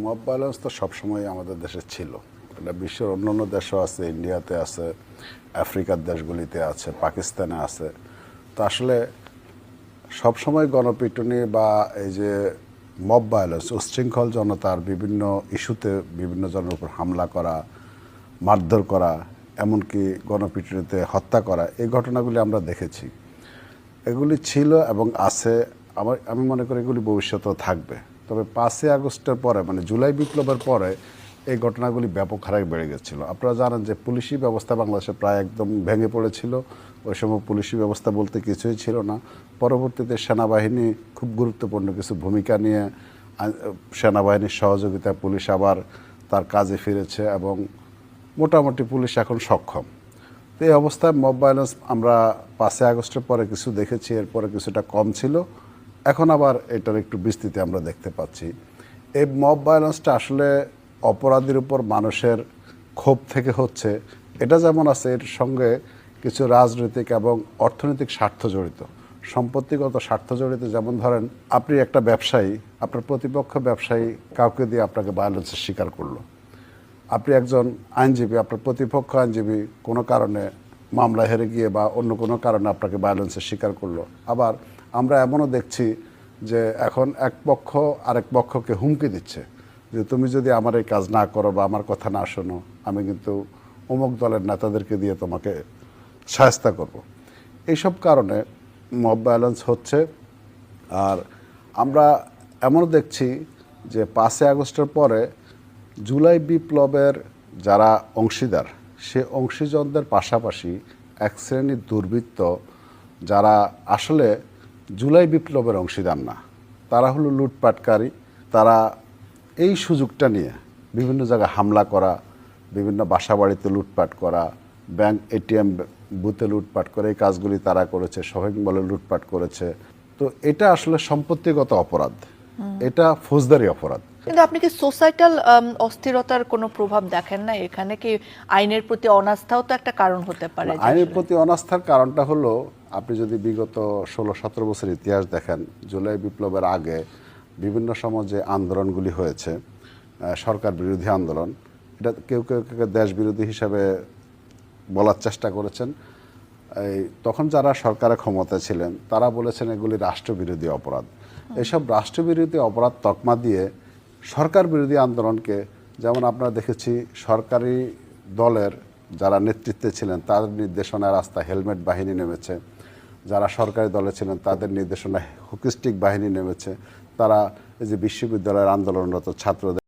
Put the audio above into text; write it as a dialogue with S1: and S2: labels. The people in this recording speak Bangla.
S1: মব ভায়োলেন্স তো সবসময় আমাদের দেশে ছিল। এটা বিশ্বের অন্যান্য দেশও আছে ইন্ডিয়াতে আছে আফ্রিকার দেশগুলিতে আছে পাকিস্তানে আছে। তো আসলে সবসময় গণপিটুনি বা এই যে মব ভায়োলেন্স উচ্ছৃঙ্খল জনতার বিভিন্ন ইস্যুতে বিভিন্ন জনের উপর হামলা করা, মারধর করা, এমনকি গণপিটুনিতে হত্যা করা, এই ঘটনাগুলি আমরা দেখেছি। এগুলি ছিল এবং আছে, আমার, আমি মনে করি এগুলি ভবিষ্যতেও থাকবে। তবে পাঁচই আগস্টের পরে মানে জুলাই বিপ্লবের পরে এই ঘটনাগুলি ব্যাপক হারে বেড়ে গেছিল। আপনারা জানেন যে পুলিশি ব্যবস্থা বাংলাদেশে প্রায় একদম ভেঙে পড়েছিল। ওই সময় পুলিশি ব্যবস্থা বলতে কিছুই ছিল না। পরবর্তীতে সেনাবাহিনী খুব গুরুত্বপূর্ণ কিছু ভূমিকা নিয়ে সেনাবাহিনীর সহযোগিতায় পুলিশ আবার তার কাজে ফিরেছে এবং মোটামুটি পুলিশ এখন সক্ষম। তো এই অবস্থায় মব ভায়োলেন্স আমরা পাঁচই আগস্টের পরে কিছু দেখেছি, এরপরে কিছুটা কম ছিল। এখন আবার এটার একটু বিস্তৃতি আমরা দেখতে পাচ্ছি। এই মব ভায়োলেন্সটা আসলে অপরাধীর উপর মানুষের ক্ষোভ থেকে হচ্ছে, এটা যেমন আছে, এর সঙ্গে কিছু রাজনৈতিক এবং অর্থনৈতিক স্বার্থ জড়িত। সম্পত্তিগত স্বার্থ জড়িত, যেমন ধরেন, আপনি একটা ব্যবসায়ী, আপনার প্রতিপক্ষ ব্যবসায়ী কাউকে দিয়ে আপনাকে ভায়োলেন্সের শিকার করল। আপনি একজন আইনজীবী, আপনার প্রতিপক্ষ আইনজীবী, কোনো কারণে মামলা হেরে গিয়ে বা অন্য কোনো কারণে আপনাকে ভায়োলেন্সের শিকার করল। আবার আমরা এমনও দেখছি যে এখন এক পক্ষ আরেক পক্ষকে হুমকি দিচ্ছে যে তুমি যদি আমার এই কাজ না করো বা আমার কথা না শোনো, আমি কিন্তু অমুক দলের নেতাদেরকে দিয়ে তোমাকে সাহায্য করব। এইসব কারণে মব ব্যালেন্স হচ্ছে। আর আমরা এমনও দেখছি যে পাঁচই আগস্টের পরে জুলাই বিপ্লবের যারা অংশীদার, সে অংশীজনদের পাশাপাশি এক শ্রেণির দুর্বৃত্ত যারা আসলে জুলাই বিপ্লবের অংশীদার না। তারা হলো লুটপাটকারী। তারা এই সুযোগটা নিয়ে বিভিন্ন জায়গায় হামলা করা, বিভিন্ন বাসা বাড়িতে লুটপাট করা, ব্যাংক এটিএম বুথে লুটপাট করে, এই কাজগুলি তারা করেছে শপিং মলে লুটপাট করেছে। তো এটা আসলে সম্পত্তিগত অপরাধ। এটা ফৌজদারি অপরাধ।
S2: কিন্তু আপনি কি সোসাইটাল অস্থিরতার কোনো প্রভাব দেখেন না? এখানে কি আইনের প্রতি অনাস্থাও তো একটা কারণ হতে পারে
S1: আইনের প্রতি অনাস্থার কারণটা হলো আপনি যদি বিগত ষোলো সতেরো বছর ইতিহাস দেখেন জুলাই বিপ্লবের আগে বিভিন্ন সময় যে আন্দোলনগুলি হয়েছে সরকার বিরোধী আন্দোলন। এটা কেউ কেউ কেউ দেশ বিরোধী হিসাবে বলার চেষ্টা করেছেন। এই তখন যারা সরকারের ক্ষমতা ছিলেন তারা বলেছেন এগুলি রাষ্ট্রবিরোধী অপরাধ। এসব রাষ্ট্রবিরোধী অপরাধ তকমা দিয়ে সরকার বিরোধী আন্দোলনকে, যেমন আপনারা দেখেছি, সরকারি দলের যারা নেতৃত্বে ছিলেন, তাদের নির্দেশনায় রাস্তা হেলমেট বাহিনী নেমেছে। যারা সরকারি দলে ছিলেন, তাদের নির্দেশনায় হুকিস্টিক বাহিনী নেমেছে। তারা এই যে বিশ্ববিদ্যালয়ের আন্দোলনরত ছাত্রদের